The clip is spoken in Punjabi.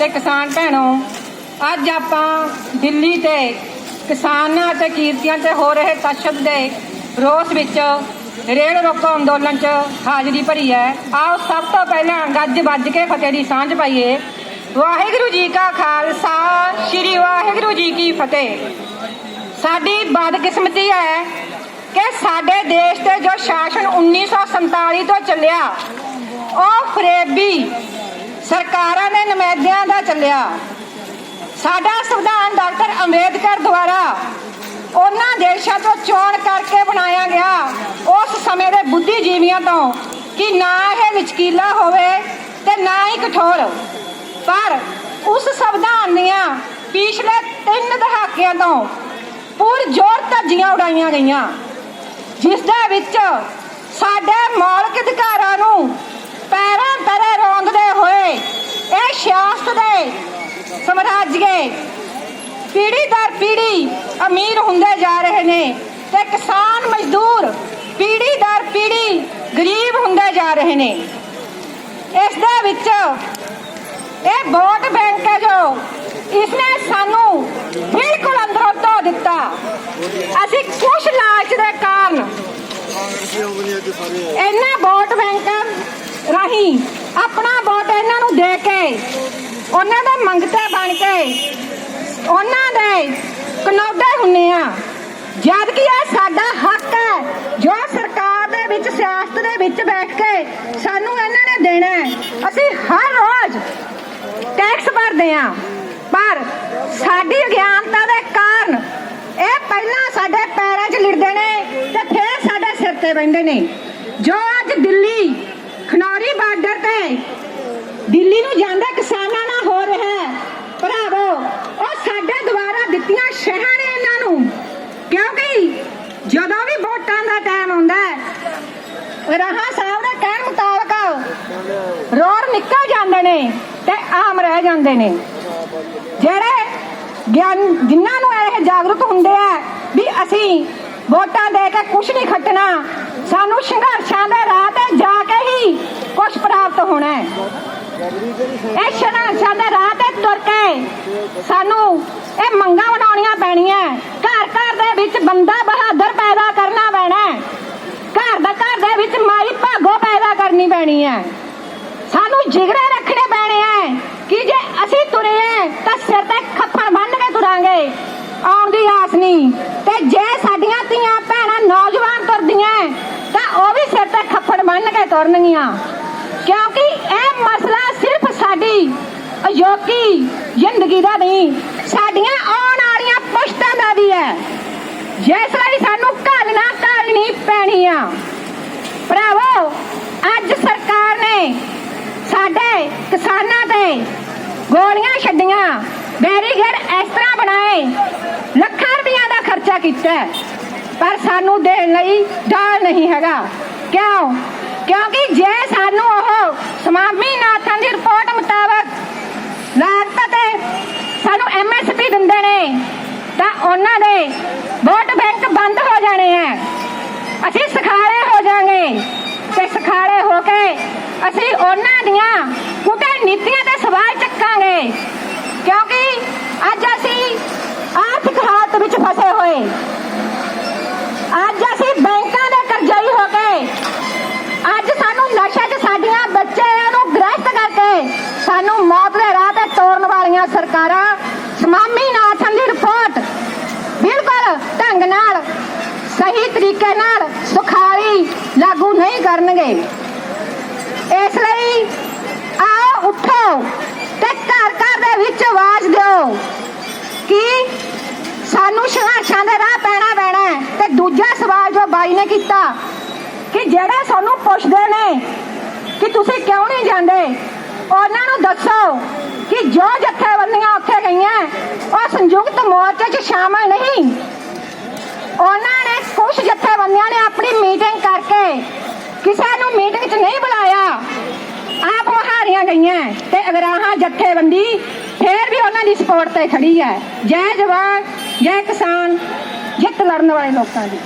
ਤੇ ਕਿਸਾਨ ਭੈਣੋ, ਅੱਜ ਆਪਾਂ ਦਿੱਲੀ ਤੇ ਕਿਸਾਨਾਂ ਅਤੇ ਕੀਰਤੀਆਂ ਤੇ ਹੋ ਰਹੇ ਤਸ਼ੱਦਦ ਦੇ ਰੋਸ ਵਿੱਚ ਰੇਲ ਰੋਕੋ ਅੰਦੋਲਨ 'ਚ ਹਾਜ਼ਰੀ ਭਰੀ ਹੈ। ਆਓ ਸਭ ਤੋਂ ਪਹਿਲਾਂ ਗੱਜ ਵੱਜ ਕੇ ਫਤਿਹ ਦੀ ਸਾਂਝ ਪਾਈਏ। ਵਾਹਿਗੁਰੂ ਜੀ ਕਾ ਖਾਲਸਾ, ਸ੍ਰੀ ਵਾਹਿਗੁਰੂ ਜੀ ਕੀ ਫਤਿਹ। ਸਾਡੀ ਬਦਕਿਸਮਤੀ ਹੈ ਕਿ ਸਾਡੇ ਦੇਸ਼ ਤੇ ਜੋ ਸ਼ਾਸਨ 1947 ਤੋਂ ਚੱਲਿਆ, ਉਹ ਫਰੇਬੀ ਸਰਕਾਰਾਂ ਦੇ ਨੁਮਾਇੰਦਿਆਂ ਦਾ ਚੱਲਿਆ। ਸਾਡਾ ਸੰਵਿਧਾਨ ਡਾਕਟਰ ਅੰਬੇਦਕਰ ਦੁਆਰਾ ਉਹਨਾਂ ਦੇਸ਼ਾਂ ਤੋਂ ਚੋਣ ਕਰਕੇ ਬਣਾਇਆ ਗਿਆ। ਉਸ ਸਮੇਂ ਦੇ ਬੁੱਧੀਜੀਵੀਆਂ ਤੋਂ ਕਿ ਨਾ ਇਹ ਲਚਕੀਲਾ ਹੋਵੇ ਤੇ ਨਾ ਹੀ ਕਠੋਰ। ਪਰ ਉਸ ਸੰਵਿਧਾਨ ਦੀਆਂ ਪਿਛਲੇ ਤਿੰਨ ਦਹਾਕਿਆਂ ਤੋਂ ਪੂਰ ਜ਼ੋਰ ਧੱਜੀਆਂ ਉਡਾਈਆਂ ਗਈਆਂ, ਜਿਸ ਦੇ ਵਿੱਚ ਸਾਡੇ ਮੌਲਿਕ ਅਧਿਕਾਰਾਂ ਨੂੰ ਪੈਰਾਂ ਤਰੇ ਰੋਂਦਦੇ ਹੋਏ ਇਹ ਸਿਆਸਤ ਦੇ ਸਮਰਾਜਗੇ ਪੀੜੀ ਦਰ ਪੀੜੀ ਅਮੀਰ ਹੁੰਦੇ ਜਾ ਰਹੇ ਨੇ ਤੇ ਕਿਸਾਨ ਮਜ਼ਦੂਰ ਪੀੜੀ ਦਰ ਪੀੜੀ ਗਰੀਬ ਹੁੰਦੇ ਜਾ ਰਹੇ ਨੇ। ਇਸ ਦੇ ਵਿੱਚ ਇਹ ਵੋਟ ਬੈਂਕ ਹੈ ਜੋ ਇਸਨੇ ਸਾਨੂੰ ਬਿਲਕੁਲ ਅੰਦਰੋਂ ਧੋ ਦਿੱਤਾ। ਅਸੀਂ ਕੁਛ ਲਾਲਚ ਦੇ ਕਾਰਨ ਇਹਨਾਂ ਵੋਟ ਬੈਂਕਾਂ ਰਾਹੀਂ ਆਪਣਾ ਵੋਟ ਇਹਨਾਂ ਨੂੰ ਦੇ ਕੇ ਉਹਨਾਂ ਦਾ ਮੰਗਤਾ ਬਣ ਕੇ ਉਹਨਾਂ ਦੇ ਕਨੌਡੇ ਹੁੰਨੇ ਆ। ਜਦ ਕਿ ਇਹ ਸਾਡਾ ਹੱਕ ਹੈ, ਜੋ ਸਰਕਾਰ ਦੇ ਵਿੱਚ, ਸਿਆਸਤ ਦੇ ਵਿੱਚ ਬੈਠ ਕੇ ਸਾਨੂੰ ਇਹਨਾਂ ਨੇ ਦੇਣਾ ਹੈ, ਅਸੀਂ ਹਰ ਰੋਜ਼ ਟੈਕਸ ਭਰਦੇ ਆ ਪਰ ਸਾਡੀ ਅਗਿਆਨਤਾ ਦੇ ਕਾਰਨ ਇਹ ਪਹਿਲਾਂ ਸਾਡੇ ਪੈਰਾਂ 'ਚ ਲਿੜਦੇ ਨੇ ਤੇ ਫਿਰ ਸਾਡੇ ਸਿਰ ਤੇ ਬੈੰਦੇ ਨੇ। ਜੋ ਅੱਜ ਦਿੱਲੀ ਖਨੌਰੀ ਬਾਰਡਰ ਤੇ ਦਿੱਲੀ ਨੂੰ ਜਾਂਦਾ ਕਿਸਾਨਾਂ ਨਾਲ ਹੋ ਰਿਹਾ ਹੈ ਭਰਾਵੋ ਉਹ ਸਾਡੇ ਦੁਆਰਾ ਦਿੱਤੀਆਂ ਨੇ ਇਹਨਾਂ ਨੂੰ। ਕਿਉਂਕਿ ਜਦੋਂ ਵੀ ਵੋਟਾਂ ਦਾ ਟਾਈਮ ਆਉਂਦਾ ਹੈ, ਰਹਾ ਸਾਹਿਬ ਦੇ ਕਹਿਣ ਮੁਤਾਬਕ ਰੋਰ ਨਿਕਲ ਜਾਂਦੇ ਨੇ ਤੇ ਆਮ ਰਹਿ ਜਾਂਦੇ ਨੇ। ਜਿਹੜੇ ਗਿਆਨ ਜਿਨ੍ਹਾਂ ਨੂੰ ਇਹ ਜਾਗਰੂਕ ਹੁੰਦੇ ਆ ਵੀ ਅਸੀਂ ਵੋਟਾਂ ਦੇ ਕੇ ਕੁਝ ਨਹੀਂ ਖੱਟਣਾ, ਸਾਨੂੰ ਸੰਘਰਸ਼ਾਂ ਦੇ ਰਾਹ ਤੇ ਜਾ ਕੇ ਹੀ ਕੁਝ ਪ੍ਰਾਪਤ ਹੋਣਾ ਹੈ। ਇਹ ਸੰਘਰਸ਼ਾਂ ਦੇ ਰਾਹ ਤੇ ਤੁਰ ਕੇ ਸਾਨੂੰ ਇਹ ਮੰਗਾਂ ਬਣਾਉਣੀਆਂ ਪੈਣੀਆਂ। ਘਰ ਘਰ ਦੇ ਵਿੱਚ ਬੰਦਾ ਬਹਾਦਰ ਪੈਦਾ ਕਰਨਾ ਪੈਣਾ ਘਰ ਦਾ ਘਰ ਦੇ ਵਿੱਚ ਮਾਈ ਭਾਗੋ ਪੈਦਾ ਕਰਨੀ ਪੈਣੀ ਹੈ। ਸਾਨੂੰ ਜਿਗਰੇ ਰੱਖਣੇ ਪੈਣੇ ਐ ਕਿ ਜੇ ਅਸੀਂ ਤੁਰੇ ਐ ਤਾਂ ਸਿਰ ਤੇ ਖੱਪੜ ਬੰਨ ਕੇ ਤੁਰਾਂਗੇ। ਆਉਣ ਦੀ ਆਸ ਨਹੀਂ। ਤੇ ਜੇ ਸਾਡੀਆਂ ਧੀਆਂ ਭੈਣਾਂ ਨੌਜਵਾਨ ਤੁਰਦੀਆਂ ਤਾਂ ਉਹ ਵੀ ਸਿਰ ਤੇ ਖੱਪੜ ਬੰਨ ਕੇ ਤੁਰਨਗੀਆਂ। ਕਿਉਂਕਿ ਇਹ ਮਸਲਾ ਸਿਰਫ ਸਾਡੀ ਅਜੋਕੀ ਜ਼ਿੰਦਗੀ ਦਾ ਨਹੀਂ, ਸਾਡੀਆਂ ਆਉਣ ਵਾਲੀਆਂ ਪੁਸ਼ਤਾਂ ਦਾ ਵੀ ਹੈ। ਜਿਸ ਲਈ ਸਾਨੂੰ ਘਾਲਣਾ ਘਾਲਣੀ ਪੈਣੀ ਆ ਭਰਾਵੋ, ਅੱਜ ਸਰਕਾਰ ਨੇ ਸਾਡੇ ਕਿਸਾਨਾਂ ਤੇ ਗੋਲੀਆਂ ਛੱਡੀਆਂ। ਬੈਰੀਗੇਡ ਇਸ ਤਰ੍ਹਾਂ ਬਣਾਏ, ਲੱਖਾਂ ਰੁਪਈਆ ਦਾ ਖਰਚਾ ਕੀਤਾ ਪਰ ਸਾਨੂੰ ਦੇਣ ਲਈ ਡਾਲ ਨਹੀਂ ਹੈਗਾ। ਕਿਉਂ? ਕਿਉਂਕਿ ਜੇ ਸਾਨੂੰ ਉਹ ਸਮਾਮੀ ਨਾਥਨ ਦੀ ਰਿਪੋਰਟ ਮੁਤਾਬਕ ਲਾਗਤ ਤੇ ਸਾਨੂੰ ਐਮਐਸਪੀ ਦਿੰਦੇ ਨੇ, ਤਾਂ ਉਹਨਾਂ ਦੇ ਵੋਟ ਬੈਂਕ ਬੰਦ ਹੋ ਜਾਣੇ ਆ। ਅਸੀਂ ਸਖਾਲੇ ਹੋ ਜਾਾਂਗੇ ਤੇ ਸਖਾਲੇ ਹੋ ਕੇ ਅਸੀਂ ਉਹਨਾਂ ਦੀਆਂ ਕੁਟੇ ਨੀਤੀਆਂ ਤੇ ਸਵਾਲ ਚੱਕਾਂਗੇ। ਕਿਉਂਕਿ ਅੱਜ ਅਸੀਂ ਆਰਥਿਕ ਹਾਲਤ ਵਿੱਚ ਫਸੇ ਹੋਏ। ਅੱਜ ਅਸੀਂ ਬੈਂਕਾਂ ਦੇ ਕਰਜ਼ਾਈ ਹੋ ਕੇ ਅੱਜ ਸਾਨੂੰ ਨਸ਼ੇ 'ਚ ਸਾਡੀਆਂ ਬੱਚਿਆਂ ਨੂੰ ਗ੍ਰਸਤ ਕਰਕੇ ਸਾਨੂੰ ਮੌਤ ਦੇ ਰਾਹ ਤੇ ਤੋਰਨ ਵਾਲੀਆਂ ਸਰਕਾਰਾਂ, ਸਮਾਮੀ ਨਾਥਨ ਦੀ ਰਿਪੋਰਟ ਬਿਲਕੁਲ ਢੰਗ ਨਾਲ ਸਹੀ ਤਰੀਕੇ ਨਾਲ ਸੁਖਾਲੀ ਲਾਗੂ ਨਹੀਂ ਕਰਨਗੇ। ਇਸ ਲਈ ਆਓ ਉੱਠੋ ਤੇ ਘਰ ਘਰ ਦੇ ਵਿੱਚ ਆਵਾਜ਼ ਦਿਓ ਕਿ ਸਾਨੂੰ ਸੰਘਰਸ਼ਾਂ ਦੇ ਰਾਹ ਪੈਣਾ ਪੈਣਾ ਤੇ ਦੂਜਾ ਸਵਾਲ ਜੋ ਬਾਈ ਨੇ ਕੀਤਾ ਕਿ ਜਿਹੜੇ ਸਾਨੂੰ ਪੁੱਛਦੇ ਨੇ ਕਿ ਤੁਸੀਂ ਕਿਉਂ ਨਹੀਂ ਜਾਂਦੇ, ਉਹਨਾਂ ਨੂੰ ਦੱਸੋ ਕਿ ਜੋ ਜਥੇਬੰਦੀਆਂ ਉੱਥੇ ਗਈਆਂ, ਉਹ ਸੰਯੁਕਤ ਮੋਰਚੇ 'ਚ ਸ਼ਾਮਲ ਨਹੀਂ ਉਹਨਾਂ ਨੇ ਕੁਝ ਜਥੇਬੰਦੀਆਂ ਨੇ ਆਪਣੀ ਮੀਟਿੰਗ ਕਰਕੇ ਕਿਸੇ ਨੂੰ ਮੀਟਿੰਗ 'ਚ ਨਹੀਂ ਬੁਲਾਇਆ। ਆਪ ਮਹਾਰੀਆਂ ਗਈਆਂ ਤੇ ਅਗਰਾਹਾਂ ਜਥੇਬੰਦੀ ਫੇਰ ਵੀ ਉਹਨਾਂ ਦੀ ਸਪੋਰਟ ਤੇ ਖੜੀ ਹੈ ਜੈ ਜਵਾਨ, ਜੈ ਕਿਸਾਨ, ਜਿੱਤ ਲੜਨ ਵਾਲੇ ਲੋਕਾਂ ਦੀ।